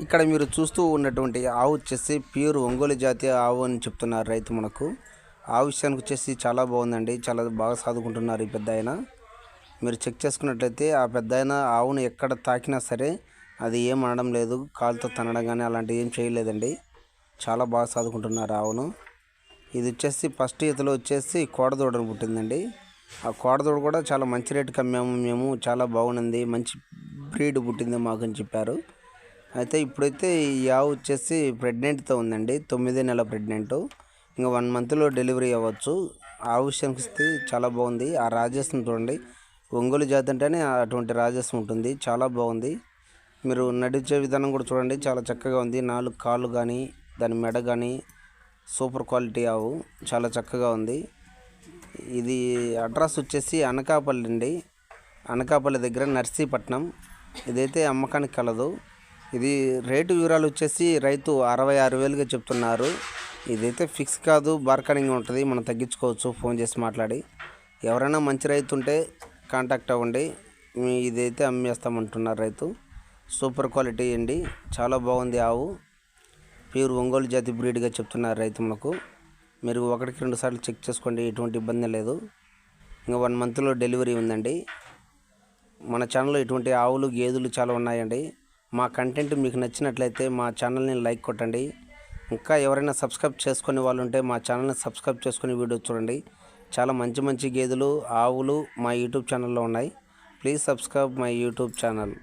ఇక్కడ మీరు చూస్తూ ఉన్నటువంటి ఆవు వచ్చేసి ప్యూర్ ఒంగోలు జాతి ఆవు అని చెప్తున్నారు రైతు మనకు. ఆవు విషయానికి వచ్చేసి చాలా బాగుందండి. చాలా బాగా సాదుకుంటున్నారు ఈ పెద్ద ఆయన. మీరు చెక్ చేసుకున్నట్లయితే ఆ పెద్ద ఆయన ఆవును ఎక్కడ తాకినా సరే అది ఏం అనడం లేదు. కాలుతో తనడం కానీ అలాంటివి ఏం చేయలేదండి. చాలా బాగా సాదుకుంటున్నారు ఆవును. ఇది వచ్చేసి ఫస్ట్ ఈతలో వచ్చేసి కోడదూడను పుట్టిందండి. ఆ కోడదూడ కూడా చాలా మంచి రేటుకి అమ్మాము మేము. చాలా బాగుంది. మంచి బ్రీడ్ పుట్టింది మాకు అని చెప్పారు. అయితే ఇప్పుడైతే ఈ ఆవు వచ్చేసి ప్రెగ్నెంట్తో ఉందండి. తొమ్మిది నెల ప్రెగ్నెంట్. ఇంకా వన్ మంత్లో డెలివరీ అవ్వచ్చు. ఆవు విషయానికి వస్తే చాలా బాగుంది. ఆ రాజస్వం చూడండి. ఒంగోలు జాతి అంటేనే అటువంటి రాజస్వం ఉంటుంది. చాలా బాగుంది. మీరు నడిచే విధానం కూడా చూడండి. చాలా చక్కగా ఉంది. నాలుగు కాళ్ళు కానీ దాని మెడ కానీ సూపర్ క్వాలిటీ ఆవు చాలా చక్కగా ఉంది. ఇది అడ్రస్ వచ్చేసి అనకాపల్లి అండి. అనకాపల్లి దగ్గర నర్సీపట్నం. ఇదైతే అమ్మకానికి కలదు. ఇది రేటు వివరాలు వచ్చేసి రైతు అరవై ఆరు వేలుగా చెప్తున్నారు. ఇదైతే ఫిక్స్ కాదు బార్కనింగ్ ఉంటుంది మనం తగ్గించుకోవచ్చు. ఫోన్ చేసి మాట్లాడి. ఎవరైనా మంచి రైతు ఉంటే కాంటాక్ట్ అవ్వండి. మీ ఇదైతే అమ్మేస్తామంటున్నారు రైతు. సూపర్ క్వాలిటీ అండి చాలా బాగుంది ఆవు. ప్యూర్ ఒంగోలు జాతి బ్రీడ్గా చెప్తున్నారు రైతు మనకు. మీరు ఒకటికి రెండు సార్లు చెక్ చేసుకోండి ఎటువంటి ఇబ్బంది లేదు. ఇంకా వన్ మంత్లో డెలివరీ ఉందండి. మన ఛానల్లో ఇటువంటి ఆవులు గేదెలు చాలా ఉన్నాయండి. మా కంటెంట్ మీకు నచ్చినట్లయితే మా ఛానల్ని లైక్ కొట్టండి. ఇంకా ఎవరైనా సబ్స్క్రైబ్ చేసుకునే వాళ్ళు ఉంటే మా ఛానల్ని సబ్స్క్రైబ్ చేసుకుని వీడియో చూడండి. చాలా మంచి మంచి గేదెలు ఆవులు మా యూట్యూబ్ ఛానల్లో ఉన్నాయి. Please subscribe my YouTube channel